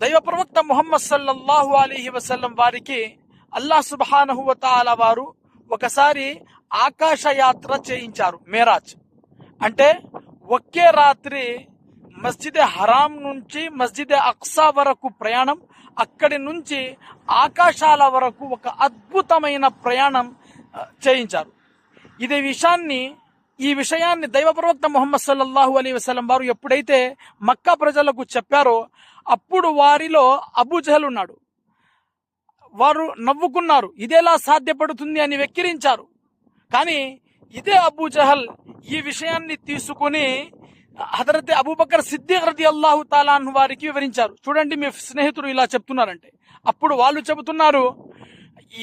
దైవ ప్రవక్త ముహమ్మద్ సల్లల్లాహు అలీహి వసల్లం వారికి అల్లాహ్ సుబహానహువతాల వారు ఒకసారి ఆకాశ యాత్ర చేయించారు మేరాజ్. అంటే ఒకే రాత్రి మస్జిద్ హరాం నుంచి మస్జిద్ అక్సా వరకు ప్రయాణం అక్కడి నుంచి ఆకాశాల వరకు ఒక అద్భుతమైన ప్రయాణం చేయించారు. ఇదే విషయాన్ని ఈ విషయాన్ని దైవ ప్రవక్త మొహమ్మద్ సల్లల్లాహు అలీ వసలం వారు ఎప్పుడైతే మక్కా ప్రజలకు చెప్పారో అప్పుడు వారిలో అబూజహల్ ఉన్నాడు. వారు నవ్వుకున్నారు ఇదేలా సాధ్యపడుతుంది అని వెక్కిరించారు. కానీ ఇదే అబూజహల్ ఈ విషయాన్ని తీసుకుని హజరత్ అబూబకర్ సిద్దిక్ రది అల్లాహు తాలాన్ వారికి వివరించారు. చూడండి మీ స్నేహితుడు ఇలా చెప్తున్నారంటే. అప్పుడు వాళ్ళు చెబుతున్నారు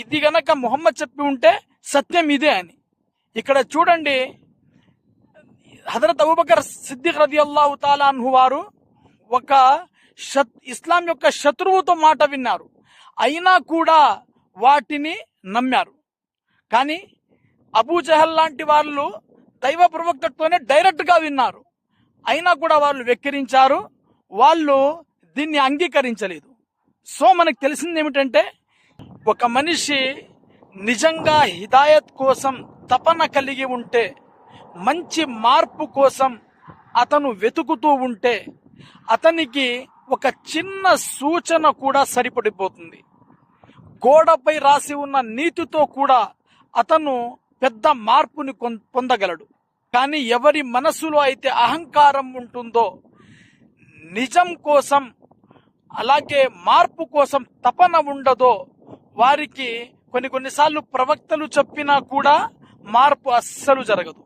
ఇది గనక ముహమ్మద్ చెప్పి ఉంటే సత్యం ఇదే అని. ఇక్కడ చూడండి హజరత్ అబూబకర్ సిద్దిక్ రది అల్లాహు తాలాను వారు ఒక షత్ ఇస్లాం యొక్క శత్రువుతో మాట విన్నారు. అయినా కూడా వాటిని నమ్మారు. కానీ అబూ జహల్ లాంటి వాళ్ళు దైవ ప్రవక్తతోనే డైరెక్ట్గా విన్నారు. అయినా కూడా వాళ్ళు వెక్కిరించారు. వాళ్ళు దీన్ని అంగీకరించలేదు. సో మనకు తెలిసింది ఏమిటంటే ఒక మనిషి నిజంగా హిదాయత్ కోసం తపన కలిగి ఉంటే మంచి మార్పు కోసం అతను వెతుకుతూ ఉంటే అతనికి ఒక చిన్న సూచన కూడా సరిపడిపోతుంది. గోడపై రాసి ఉన్న నీతితో కూడా అతను పెద్ద మార్పుని పొందగలడు. కానీ ఎవరి మనసులో అయితే అహంకారం ఉంటుందో నిజం కోసం అలాగే మార్పు కోసం తపన ఉండదో వారికి కొన్ని కొన్నిసార్లు ప్రవక్తలు చెప్పినా కూడా మార్పు అస్సలు జరగదు.